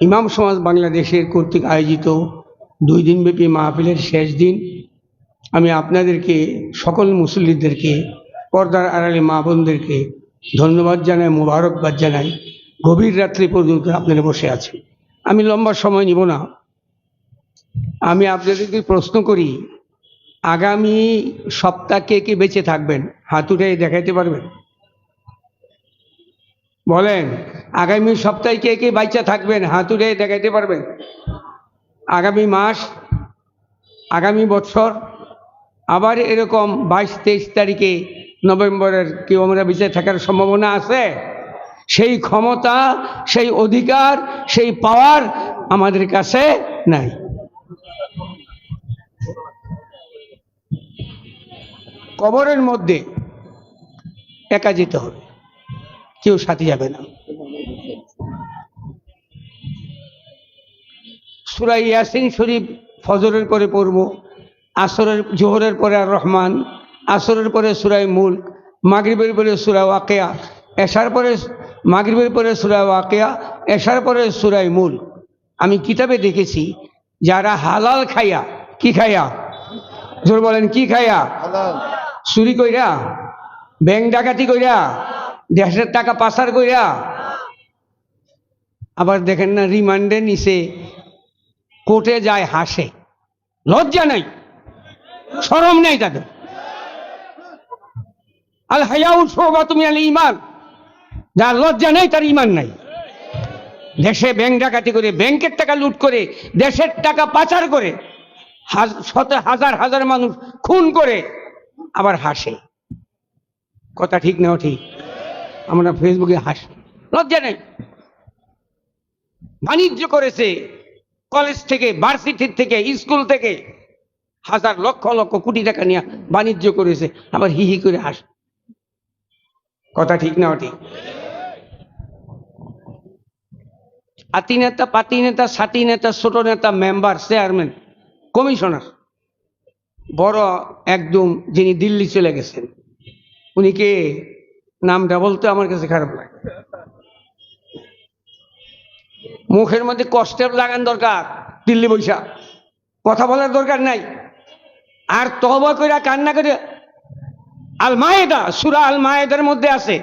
ইমাম সমাজ বাংলাদেশের কর্তৃক আয়োজিত দুই দিনব্যাপী মাহফিলের শেষ দিন আমি আপনাদেরকে, সকল মুসল্লিদেরকে, পর্দার আড়ালে মা বোনদেরকে ধন্যবাদ জানাই, মোবারকবাদ জানাই। গভীর রাত্রি পর্যন্ত আপনারা বসে আছেন আমি লম্বা সময় নিব না। আমি আপনাদেরকে প্রশ্ন করি, আগামী সপ্তাহ কে কে বেঁচে থাকবেন? হাত উঠে দেখাইতে পারবেন? বলেন, আগামী সপ্তাহে কে কে বাইচা থাকবেন? হাত উঠে দেখাইতে পারবেন আগামী মাস, আগামী বছর আবার এরকম বাইশ, তেইশ তারিখে নভেম্বরের কেউ আমরা বেঁচে থাকার সম্ভাবনা আছে? সেই ক্ষমতা, সেই অধিকার, সেই পাওয়ার আমাদের কাছে নাই। কবরের মধ্যে একা যেতে হবে। কেউ সাথে যাবে না। সুরাই ইয়াসিন শরীফ ফজরের পরে পড়ব আসরের জোহরের পরে আর রহমান আসরের পরে সুরাই মুল্ক মাগরিবের পরে সুরা ওয়াকেয়া এশার পরে মাগরিবের পরে সুরা ওয়াকেয়া এশার পরে সুরাই মুল আমি কিতাবে দেখেছি যারা হালাল খাইয়া কি খাইয়া? জোর বলেন কি খাইয়া? চুরি কইরা ব্যাংক ডাকাতি কইরা দেশের টাকা পাচার কইরা। আবার দেখেন না, রিমান্ডে নিছে কোর্টে যায়, হাসে। লজ্জা নাই সরম নেই তাদের। আল হায়াউল শোভা তুমি আল ইমান যার লজ্জা নেই, তার ইমান নাই। দেশে ব্যাংক ডাকাতি করে, ব্যাংকের টাকা লুট করে, দেশের টাকা পাচার করে শত হাজার হাজার মানুষ খুন করে, আবার হাসে। কথা ঠিক নাও ঠিক? আমরা ফেসবুকে হাস, লজ্জা নেই। বাণিজ্য করেছে কলেজ থেকে ভার্সিটির থেকে স্কুল থেকে। হাজার লক্ষ লক্ষ কোটি টাকা নিয়ে বাণিজ্য করেছে, আবার হি হি করে হাস। কথা ঠিক না ঠিক আতি নেতা, পাতি নেতা, সাতি নেতা, ছোট নেতা মেম্বার চেয়ারম্যান কমিশনার বড় একদম যিনি দিল্লি চলে গেছেন, উনি কে? নামটা বলতে আমার কাছে খারাপ লাগে। মুখের মধ্যে কষ্টের লাগান দরকার, দিল্লি বৈশা। কথা বলার দরকার নাই। আর তবা করে কান্না করে আল মায়েদা সুরা আল মধ্যে আছে।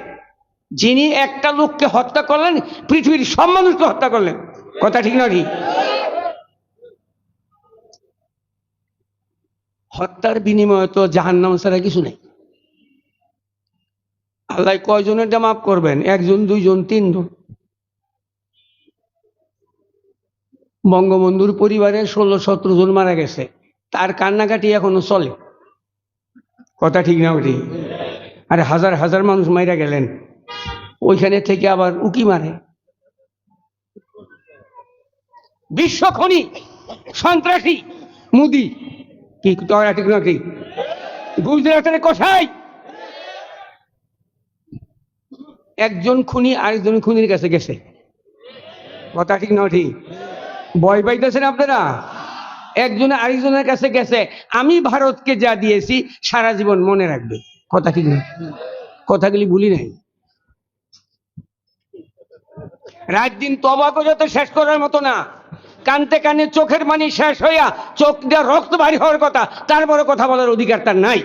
যিনি একটা লোককে হত্যা করলেন, পৃথিবীর সব মানুষকে হত্যা করলেন। কথা ঠিক না ঠিক হত্যার বিনিময়ে তো জাহান্নাম ছাড়া কিছু নেই। আল্লাহ কয়জনের মাফ করবেন? একজন, দুইজন, তিনজন? বঙ্গবন্ধুর পরিবারে ষোলো সতেরো জন মারা গেছে। তার কান্নাকাটি এখনও চলে। কথা ঠিক না ঠিক আরে হাজার হাজার মানুষ মাইরা গেলেন। ওইখানে থেকে আবার উকি মারে। বিশ্ব খনি, সন্ত্রাসী, মুদি। কি ঠিক না ঠিক গুজরাটের কোথায় একজন খুনি আরেকজন খুনির কাছে গেছে। কথা ঠিক না ঠিক? ভয় পাইতেছেন আপনারা? একজনে আরেকজনের কাছে গেছে। আমি ভারতকে যা দিয়েছি, সারা জীবন মনে রাখবে। কথা ঠিক না? কথাগুলি ভুলি নাই? রাত দিন তবা করে তো শেষ করার মতো না। কানতে কানে চোখের পানি শেষ হইয়া চোখ দিয়ে রক্ত বাড়ি হওয়ার কথা তারপরে কথা বলার অধিকার তার নাই।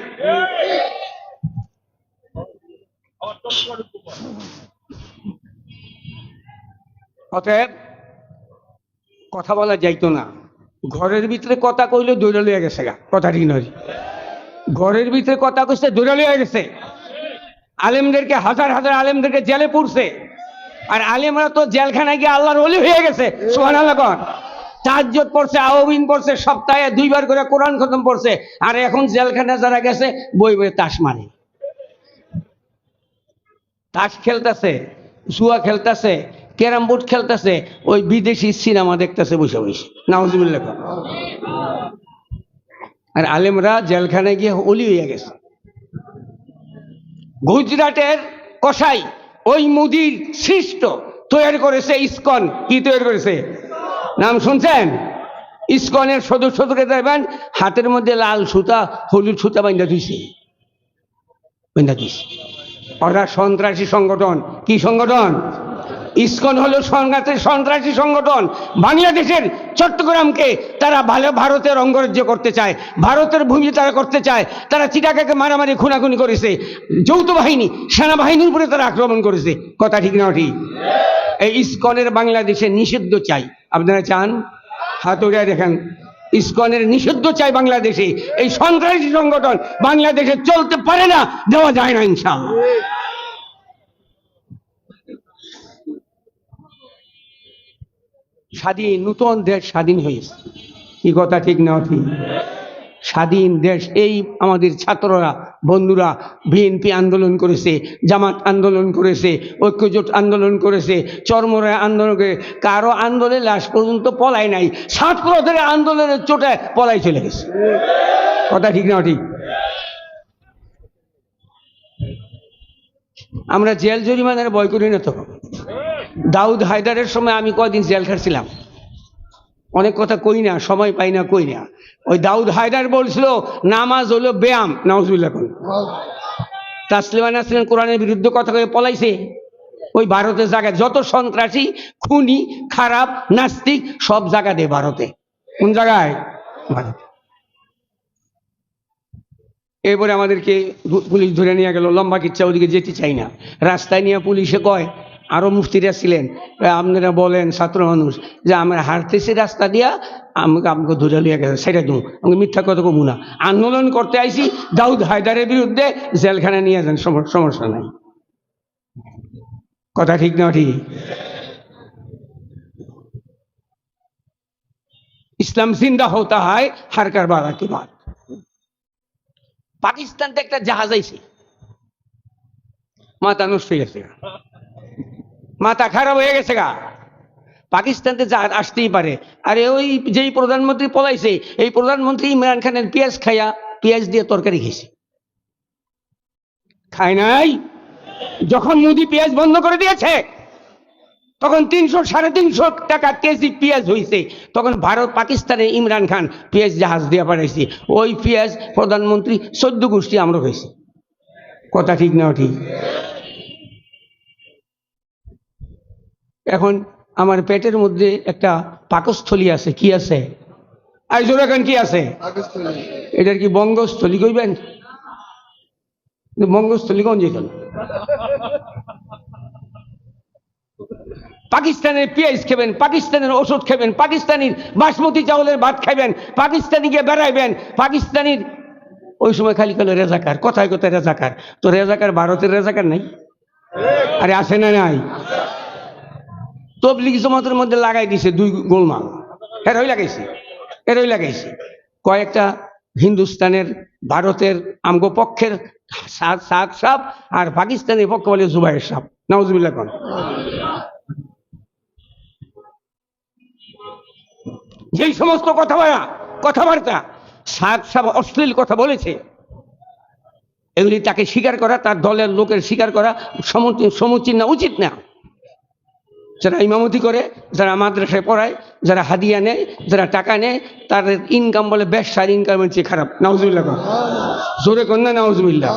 অতএব কথা বলা যাইতো না। ঘরের ভিতরে কথা কইলে দৌড়ে লইয়া গেছে গা, কথা ঠিক নয়। ঘরের ভিতরে কথা কইছে দৌড়ে লইয়া গেছে। আলেমদেরকে, হাজার হাজার আলেমদেরকে জেলে পুরছে। আর আলেমরা তো জেলখানায় গিয়ে আল্লাহর ওলি হয়ে গেছে সোহান আল্লাহ তাজ্জত পড়ছে আওবিন পড়ছে, সপ্তাহে দুইবার করে কোরআন খতম পড়ছে। আর এখন জেলখানা যারা গেছে, বই বই তাস মারে। তাস খেলতেছে জুয়া খেলতেছে, ক্যারাম বোর্ড খেলতেছে, ওই বিদেশি সিনেমা দেখতেছে বসে বসে। নাউজুবিল্লাহ। কর। আর আলেমরা জেলখানায় গিয়ে অলি হইয়া গেছে। গুজরাটের কসাই, ওই মুদির সৃষ্ট, তৈরি করেছে ইস্কন। কি তৈরি করেছে? নাম শুনছেন? ইসকনের সদস্যদেরকে দেখবেন, হাতের মধ্যে লাল সুতা, হলুদ সুতা বাইন্দা দিছে। বাইন্দা দিছে। ওরা সন্ত্রাসী সংগঠন। কি সংগঠন? ইসকন হলো সংঘাতের সন্ত্রাসী সংগঠন। বাংলাদেশের চট্টগ্রামকে তারা ভালো ভারতের অঙ্গরাজ্য করতে চায়, ভারতের ভূমি তারা করতে চায়। তারা চিটাকাকে মারামারি, খুনাখুনি করেছে। যৌথ বাহিনী, সেনাবাহিনীর উপরে তারা আক্রমণ করেছে। কথা ঠিক না ঠিক? এই ইসকনের বাংলাদেশে নিষিদ্ধ চাই। আপনারা চান? হাত উড়িয়ে দেখেন। ইসকনের নিষিদ্ধ চাই বাংলাদেশে। এই সন্ত্রাসী সংগঠন বাংলাদেশে চলতে পারে না, দেওয়া যায় না ইনশাআল্লাহ। স্বাধীন, নূতন দেশ স্বাধীন হয়েছে। কি কথা, ঠিক না, ঠিক? স্বাধীন দেশ, এই আমাদের ছাত্ররা, বন্ধুরা, বিএনপি আন্দোলন করেছে, জামাত আন্দোলন করেছে, ঐক্যজোট আন্দোলন করেছে, চরমরায় আন্দোলন করে, কারও আন্দোলনে লাশ পর্যন্ত পলাই নাই, ছাত্রদের আন্দোলনের চোটে পলাই চলে গেছে। কথা ঠিক না ঠিক? আমরা জেল জরিমানার বয় করি না তো? দাউদ হায়দারের সময় আমি কয়দিন জেল খাটছিলাম? অনেক কথা কই না, সময় পাই না কই না। ওই দাউদ হায়দার বলছিল, নামাজ হলো ব্যায়াম নামাজুল্লাহ কোন। তাসলিমা কোরআনের বিরুদ্ধে কথা কয়ে পলাইছে। ওই ভারতের জায়গায় যত সন্ত্রাসী, খুনি, খারাপ, নাস্তিক, সব জায়গা দে ভারতে। কোন জায়গায়? ভারতে। এরপরে আমাদেরকে পুলিশ ধরে নিয়ে গেল, লম্বা কিচ্ছা, ওদিকে যেতে চাই না। রাস্তায় নিয়ে পুলিশে কয় আরও মুফতিরা ছিলেন। আপনারা বলেন ছাত্র মানুষ, যে আমরা হারতেছি রাস্তা দিয়া, আমাকে আমাকে ধরে লিয়ে গেছে, সেটা তুমি আমাকে মিথ্যা কথা কমু না। আন্দোলন করতে আইছি, দাউদ হায়দারের বিরুদ্ধে জেলখানা নিয়ে যান সমস্যা নাই। কথা ঠিক না ঠিক? ইসলাম জিন্দা হতা হয় হার কারবার কি বাত পাকিস্তান থেকে একটা জাহাজ আইছে। মাথা নষ্ট হয়ে গেছে। মাথা খারাপ হয়ে গেছে গা। পাকিস্তানতে জাহাজ আসতেই পারে। আরে ওই যেই প্রধানমন্ত্রী পলাইছে, এই প্রধানমন্ত্রী ইমরান খানের পেঁয়াজ খাইয়া পেঁয়াজ দিয়ে তরকারি খেয়েছে খায় নাই? যখন মোদি পেঁয়াজ বন্ধ করে দিয়েছে, তখন তিনশো, সাড়ে তিনশো টাকা কেজি পেঁয়াজ হয়েছে তখন ভারত, পাকিস্তানে ইমরান খান পেঁয়াজ জাহাজ দিয়ে পাঠাইছে। ওই পেঁয়াজ প্রধানমন্ত্রী চোদ্দ গোষ্ঠী আমরা হয়েছে কথা ঠিক না ঠিক? এখন আমার পেটের মধ্যে একটা পাকস্থলী আছে কি আছে? আইজোর এখন কি আছে? এটার কি বঙ্গস্থলী কইবেন? বঙ্গস্থলী কোন যেখানে? পাকিস্তানের পেঁয়াজ খেবেন পাকিস্তানের ওষুধ খেবেন পাকিস্তানির বাসমতি চাউলের ভাত খাইবেন পাকিস্তানি গিয়ে বেড়াইবেন পাকিস্তানির ওই সময় খালি খালি রেজাকার কথায় কথায় রেজাকার। তো রেজাকার ভারতের রেজাকার নাই? আরে আসে না নাই? তবলিগ জমাতের মধ্যে লাগাই দিছে দুই গোলমাল। এরই লাগাইছে এরই লাগাইছে কয়েকটা হিন্দুস্তানের, ভারতের, আমগো পক্ষের সাত সাপ আর পাকিস্তানের পক্ষ বলে জুবাইয়ের সাপ। নওয়াজুবিল্লাহ কোন। যেই সমস্ত কথাবার্তা কথাবার্তা সাত সাপ অশ্লীল কথা বলেছে, এগুলি তাকে স্বীকার করা, তার দলের লোকের স্বীকার করা সমুচি- সমুচীন না, উচিত না। যারা ইমামতি করে, যারা মাদ্রাসায় পড়ায়, যারা হাদিয়া নেয়, যারা টাকা নেয়, তাদের ইনকাম বলে ব্যবসার ইনকামের চেয়ে খারাপ। নাউজুবিল্লাহ কর। জোরে কন্যা নাউজুবিল্লাহ।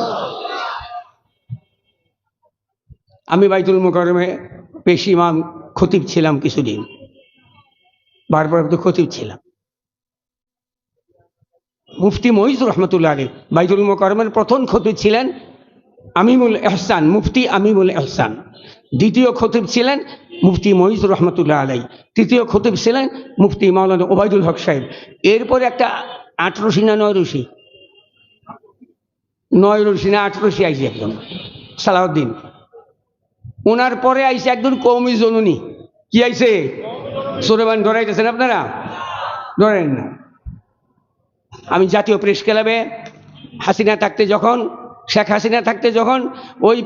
আমি বাইতুল মোকারমে পেশি ইমাম খতিব ছিলাম কিছুদিন। বারবার তো খতিব ছিলাম। মুফতি মহিজ রহমতুল্লাহ আলী বাইতুল মোকারমের প্রথম খতিব ছিলেন আমিমুল এহসান, মুফতি আমিমুল এহসান। দ্বিতীয় খতিব ছিলেন মুফতি মহিজুর রহমতুল্লাহ আলাই। তৃতীয় খতিব ছিলেন মুফতি মাওলানা ওবায়দুল হক সাহেব। এরপরে একটা আটরশি না নয় রশি। নয় রশি না আটরশি আইসি একজন সালাউদ্দিন। ওনার পরে আইসে একজন কৌমি জননী। কি আইছে সোরেমান ধরাইতেছেন আপনারা? ধরেন না। আমি জাতীয় প্রেস ক্লাবে হাসিনা থাকতে যখন শেখ হাসিনা থাকতে যখন ওই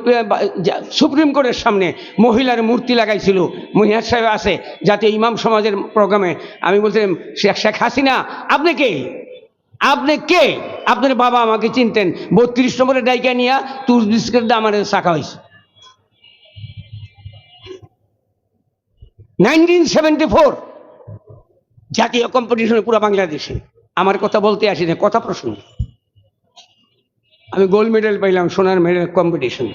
সুপ্রিম কোর্টের সামনে মহিলার মূর্তি লাগাইছিল, মহিয়ার সাহেব আছে জাতীয় ইমাম সমাজের প্রোগ্রামে, আমি বলছিলাম, শেখ শেখ হাসিনা, আপনি কে? আপনি কে? আপনার বাবা আমাকে চিনতেন, বত্রিশ নম্বরের ডাইকা নিয়ে তুর বিস্কেট দিয়ে আমার শাখা হয়েছে নাইনটিন সেভেন্টি ফোর, জাতীয় কম্পিটিশনে পুরো বাংলাদেশে। আমার কথা বলতে আসি না কথা প্রশ্ন আমি গোল্ড মেডেল পাইলাম সোনার মেডেল কম্পিটিশনে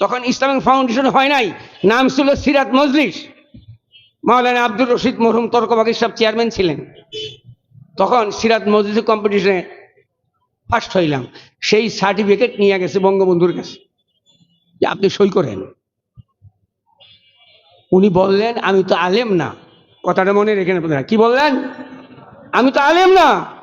তখন ইসলামিক ফাউন্ডেশন হয় নাই। নাম ছিল সিরাত মজলিস। মাওলানা আব্দুর রশিদ মরহুম তর্কবাগের সব চেয়ারম্যান ছিলেন। তখন সিরাত মজলিস কম্পিটিশনে ফার্স্ট হইলাম। সেই সার্টিফিকেট নিয়ে গেছে বঙ্গবন্ধুর কাছে। যে আপনি সই করেন। উনি বললেন, আমি তো আলেম না। কথাটা মনে রেখে নেবেন কি বললেন? আমি তো আলেম না।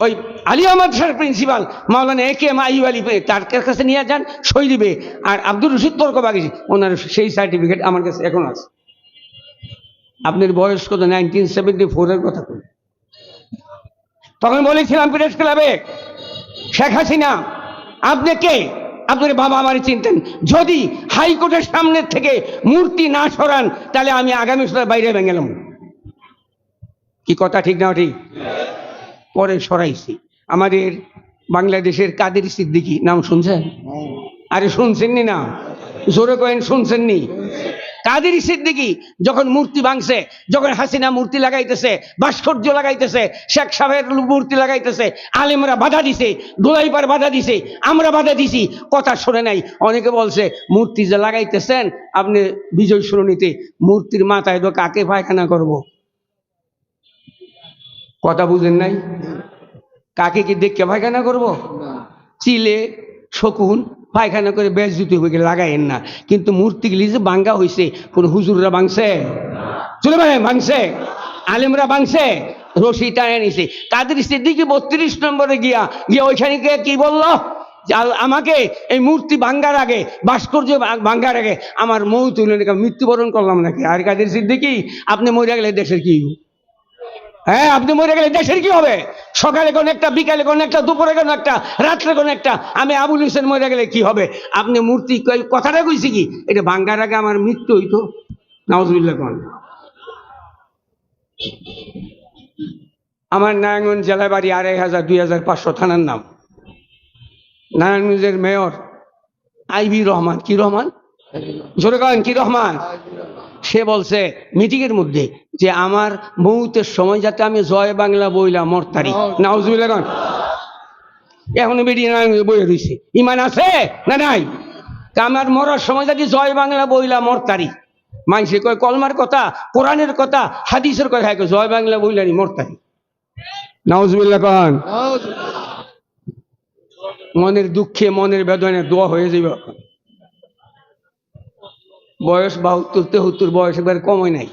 ওই Ali Ahmad sir principal Maulana A K M Aib Ali, তার কাছে নিয়ে যান, সই দিবে। আর আব্দুর রশিদ তর্ক বাগিয়েছে ওনার সেই সার্টিফিকেট আমার কাছে এখন আছে। আপনার বয়স কত? নাইনটিন সেভেন্টি ফোরের কথা বলি তখন বলেছিলাম প্রেস ক্লাবে, শেখ হাসিনা, আপনি কে? আপনার বাবা আমারই চিনতেন। যদি হাইকোর্টের সামনে থেকে মূর্তি না সরান, তাহলে আমি আগামী সপ্তাহে বাইরে ভেঙে গেলাম কি কথা, ঠিক না, ঠিক? পরে সরাইছি। আমাদের বাংলাদেশের কাদের সিদ্দিকি? নাম শুনছেন? আরে শুনছেননি না? জোরে কয়েন, শুনছেননি? কাদের সিদ্দিকি? যখন মূর্তি ভাঙছে, যখন হাসিনা মূর্তি লাগাইতেছে, ভাস্কর্য লাগাইতেছে, শেখ সাহেবের মূর্তি লাগাইতেছে, আলেমরা বাধা দিছে দোলাইপার বাধা দিছে, আমরা বাধা দিছি, কথা শুনে নাই। অনেকে বলছে, মূর্তি যে লাগাইতেছেন, আপনি বিজয় শুরুনিতে মূর্তির মাথায় তো কাকে পায়খানা করব? কথা বুঝেন নাই? কাকে কি দেখে পায়খানা করব? চিলে শকুন পায়খানা করে বেশ জুতি হয়ে গেলে লাগাইন না। কিন্তু মূর্তি যে বাঙ্গা হয়েছে কোন হুজুররা ভাঙছে চলে ভাই ভাঙছে আলেমরা ভাঙছে রশি টানে নিছে। কাদের সিদ্দিকি বত্রিশ নম্বরে গিয়া গিয়া ওইখানে গিয়ে কি বলল? যে আমাকে এই মূর্তি ভাঙ্গার আগে ভাস্কর্য ভাঙ্গার আগে আমার মৌ তুলে মৃত্যুবরণ করলাম নাকি? আর কাদের সিদ্দিকি? আপনি মরে গেলে দেশের কি হ্যাঁ আপনি মরে গেলে দেশের কি হবে? সকালে কোন একটা, বিকালে কোন একটা, দুপুরে কোন একটা, রাত্রে কোন একটা, আমি আবুল হোসেন মরে গেলে কি হবে? আপনি মূর্তি কথাটা কইছি কি? এটা ভাঙ্গার আগে আমার মৃত্যু হইতো। নওয়াজবিল্লা আমার নারায়ণগঞ্জ জেলায় বাড়ি আড়াই হাজার, দুই হাজার পাঁচশো থানার নাম। নারায়ণগঞ্জের মেয়র আইবি রহমান। কি রহমান? জোরে করেন কি রহমান? সে বলছে মিটিং এর মধ্যে যে আমার মৌতের সময় যাতে আমি জয় বাংলা বইলা মরতারি। নাউজুবিল্লাহ খান এখন বেরিয়ে বইয়ে রয়েছে ইমান আছে না নাই? আমার মরার সময় যাতে জয় বাংলা বইলা মরতারি। মানসে কয় কলমার কথা কোরআনের কথা হাদিসের কথা জয় বাংলা বইলানি মরতারি। নাউজুবিল্লাহ খান মনের দুঃখে মনের বেদনে দোয়া হয়ে যাবে বয়স বাহাত্তর, তেহত্তর বয়স একবার কমই নাই।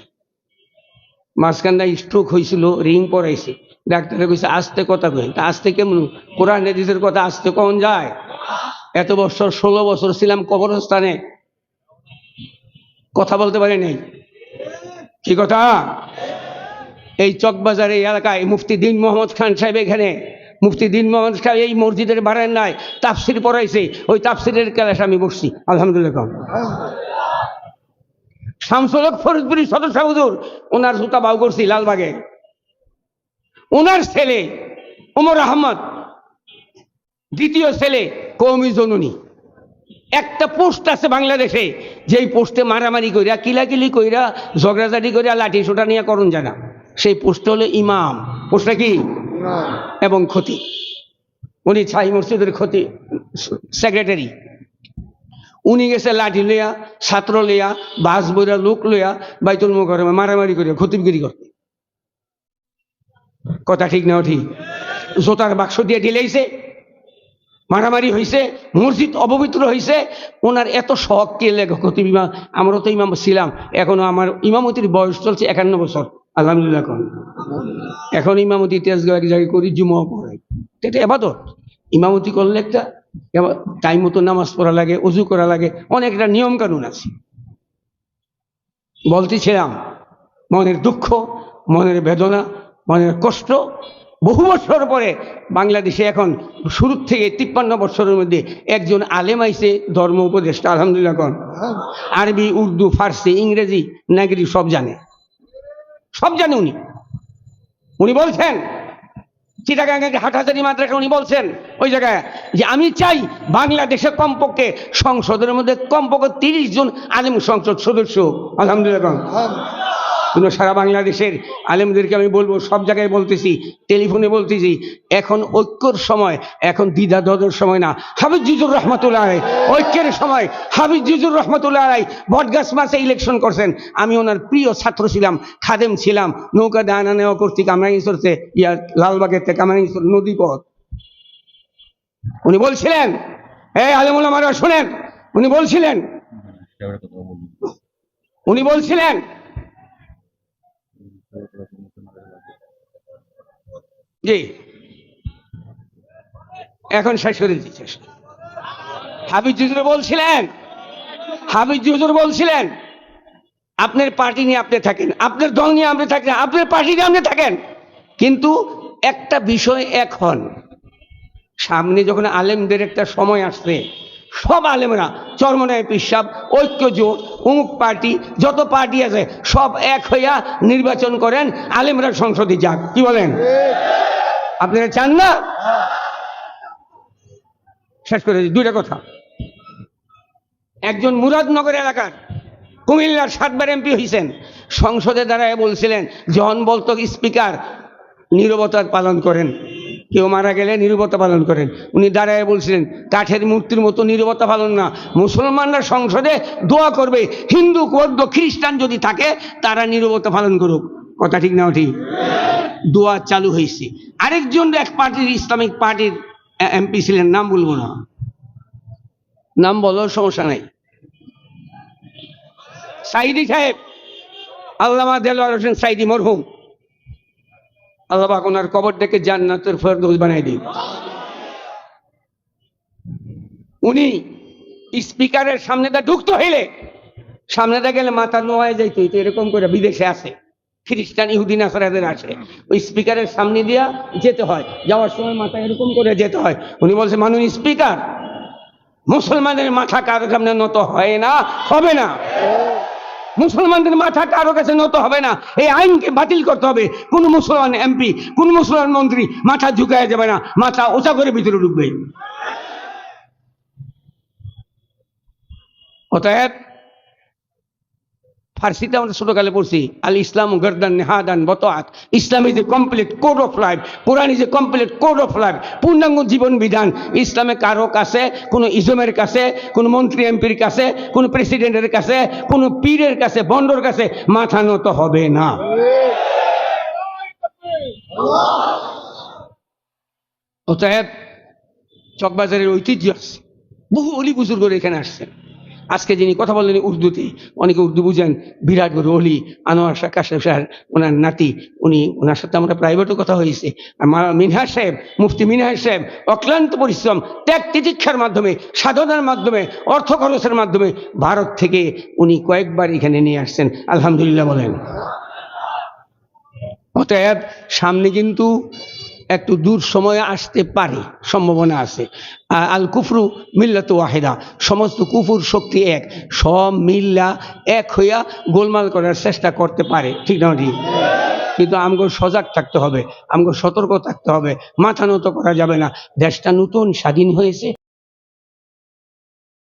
মাঝখানটা স্ট্রোক হয়েছিল রিং পড়াইছে ডাক্তারে কইছে আস্তে কথা কই তা আস্তে কেমন? কোরআন, হাদিসের কথা আস্তে কখন যায়? এত বছর, ষোলো বছর ছিলাম কবরস্থানে। কথা বলতে পারি নাই। কি কথা? এই চকবাজার এই এলাকায় মুফতি দিন মোহাম্মদ খান সাহেব এখানে। মুফতি দিন মোহাম্মদ খান এই মসজিদের বারান্দায় তাফসির পড়াইছে। ওই তাফসিরের ক্লাস আমি বসছি। আলহামদুলিল্লাহ শামসুলক ফরিদপুরি সদস্য হুজুর ওনার জুতা বাউ করছি লালবাগে। ওনার ছেলে ওমর আহমদ দ্বিতীয় ছেলে কৌমি জননী। একটা পোস্ট আছে বাংলাদেশে যেই পোস্টে মারামারি কইরা কিলাকিলি কইরা ঝগড়াঝাটি কইরা লাঠি সোটা নিয়ে করুন জানা। সেই পোস্ট হলো ইমাম। পোস্টটা কি? এবং ক্ষতি। উনি ছাই মসজিদের ক্ষতি সেক্রেটারি। উনি গেছে লাঠি লইয়া, ছাত্র লইয়া, বাস বইরা, লোক লইয়া বাইতুল মুখরে মারামারি করে ক্ষতিগিরি করতে কথা ঠিক না ঠিক? জোতার বাক্স দিয়ে ঢিলাইছে, মারামারি হয়েছে মসজিদ অপবিত্র হয়েছে ওনার এত শখ কে লেগে ক্ষতি ইমাম আমারও তো ইমাম ছিলাম, এখনও আমার ইমামতির বয়স চলছে একান্ন বছর, আলহামদুলিল্লাহ এখন এখন ইমামতি তেজগাঁও এক জায়গায় করি জুমা পড়াই। এটা এবাদত। ইমামতি করলে একটা টাইম মতো নামাজ পড়া লাগে অজু করা লাগে, অনেকটা নিয়ম কানুন আছে বলতেছিলাম মনের দুঃখ, মনের বেদনা, মনের কষ্ট, বহু বছর পরে বাংলাদেশে এখন শুরু থেকে তিপ্পান্ন বছরের মধ্যে একজন আলেম আইসে ধর্ম উপদেষ্টা, আলহামদুলিল্লাহ কন। আরবি, উর্দু, ফার্সি, ইংরেজি, নাগরি সব জানে। সব জানে উনি। উনি বলছেন চিটাগাঙ্গে হাটহাজারি মাদ্রাসা উনি বলছেন ওই জায়গায় যে আমি চাই বাংলাদেশে কমপক্ষে সংসদের মধ্যে কমপক্ষে তিরিশ জন আলিম সংসদ সদস্য। আলহামদুলিল্লাহ। কিন্তু সারা বাংলাদেশের আলেমদেরকে আমি বলব, সব জায়গায় বলতেছি, টেলিফোনে বলতেছি, এখন ঐক্যর সময়, এখন দ্বিধা দ্বন্দ্বের সময় না। হাবিজ জিজুর রহমতুল্লাহ ঐক্যের সময়। হাবিজ জিজুর রহমতুল্লাহ আলাই বটগাছ মাসে ইলেকশন করছেন। আমি ওনার প্রিয় ছাত্র ছিলাম, খাদেম ছিলাম, নৌকা দিয়ে আনা নেওয়া করছি কামরাঙ্গিচরতে ইয়া লালবাগের থেকে কামরাঙ্গিচর নদী পথ। উনি বলছিলেন এই আলেমুল আমারা শোনেন। উনি বলছিলেন উনি বলছিলেন জি। এখন শেষ করে দিচ্ছে হাবিজ জুজুর বলছিলেন? হাবিজ জুজুর বলছিলেন, আপনার পার্টি নিয়ে আপনি থাকেন, আপনার দল নিয়ে আপনি থাকেন, আপনার পার্টি নিয়ে আপনি থাকেন। কিন্তু একটা বিষয় এক হন, সামনে যখন আলেমদের একটা সময় আসছে সব আলেমরা, চরমনায় পিসাব ঐক্য জোট অমুক পার্টি, যত পার্টি আছে, সব এক হইয়া নির্বাচন করেন, আলেমরা সংসদে যাক। কি বলেন? আপনারা চান না? শেষ করে দুইটা কথা। একজন মুরাদনগর এলাকার, কুমিল্লার সাতবার এমপি হয়েছেন সংসদে দাঁড়ায় বলছিলেন যখন বলতো স্পিকার নীরবতা পালন করেন। কেউ মারা গেলে নীরবতা পালন করেন। উনি দাঁড়ায় বলছিলেন, কাঠের মূর্তির মতো নীরবতা পালন না। মুসলমানরা সংসদে দোয়া করবে, হিন্দু, বৌদ্ধ, খ্রিস্টান যদি থাকে, তারা নীরবতা পালন করুক। কথা ঠিক না ঠিক? দোয়া চালু হয়েছে। আরেকজন এক পার্টির, ইসলামিক পার্টির এমপি ছিলেন, নাম বলব না। নাম বলো, সমস্যা নাই। সাইদি সাহেব, আল্লামা দেলোয়ার হোসেন সাইদি মরহুম। আল্লাহ পাক ওনার কবর ডেকে জান্নাতের ফেরদৌস বানাই দিন উনি স্পিকারের সামনেটা ঢুকতে হইলে সামনেটা গেলে মাথা নোয়ায় যাইতো তো এরকম করে বিদেশে আছে খ্রিস্টান ইহুদিন আসারাদের আসে। ওই স্পিকারের সামনে দিয়া যেতে হয়, যাওয়ার সময় মাথা এরকম করে যেতে হয়। উনি বলছে মানুষ স্পিকার, মুসলমানের মাথা কারও সামনে নত হয় না, হবে না। মুসলমানদের মাথা কারও কাছে নত হবে না। এই আইনকে বাতিল করতে হবে। কোন মুসলমান এমপি, কোন মুসলমান মন্ত্রী মাথা ঝুঁকায় যাবে না, মাথা উঁচা করে ভিতরে ঢুকবে। অতএব ফার্সিতে আমরা ছোটকালে পড়ছি, আল ইসলাম গর্দান নেহাদান বতআত Islam is a complete code of life, Quran is a complete code of life, পূর্ণাঙ্গ জীবন বিধান। ইসলামে কারও কাছে, কোনো ইজমের কাছে, কোনো মন্ত্রী এমপির কাছে, কোনো প্রেসিডেন্টের কাছে, কোনো পীরের কাছে বন্ডর কাছে মাথা নত হবে না। অতএব চকবাজারের ঐতিহ্য আছে। বহু অলি বুজুর্গরা এখানে আসছেন। আজকে যিনি কথা বললেন উর্দুতে, অনেকে উর্দু বুঝেন, বিরাট অলি আনোয়ার শাহ কাশেম সাহেব ওনার নাতি, উনি, ওনার সাথে আমরা প্রাইভেটও কথা হয়েছে। আর মিনহাজ সাহেব, মুফতি মিনহাজ সাহেব, অক্লান্ত পরিশ্রম, ত্যাগ তিতিক্ষার মাধ্যমে, সাধনার মাধ্যমে, অর্থ খরচের মাধ্যমে ভারত থেকে উনি কয়েকবার এখানে নিয়ে আসছেন। আলহামদুলিল্লাহ বলেন। অতএব সামনে কিন্তু একটু দূর সময়ে আসতে পারে, সম্ভাবনা আছে। আল কুফরু মিল্লাত ওয়াহেদা, সমস্ত কুফুর শক্তি এক, সব মিল্লা এক হইয়া গোলমাল করার চেষ্টা করতে পারে, ঠিক না ঠিক? কিন্তু আমগো সজাগ থাকতে হবে, আমগো সতর্ক থাকতে হবে, মাথা নত করা যাবে না। দেশটা নতুন, স্বাধীন হয়েছে।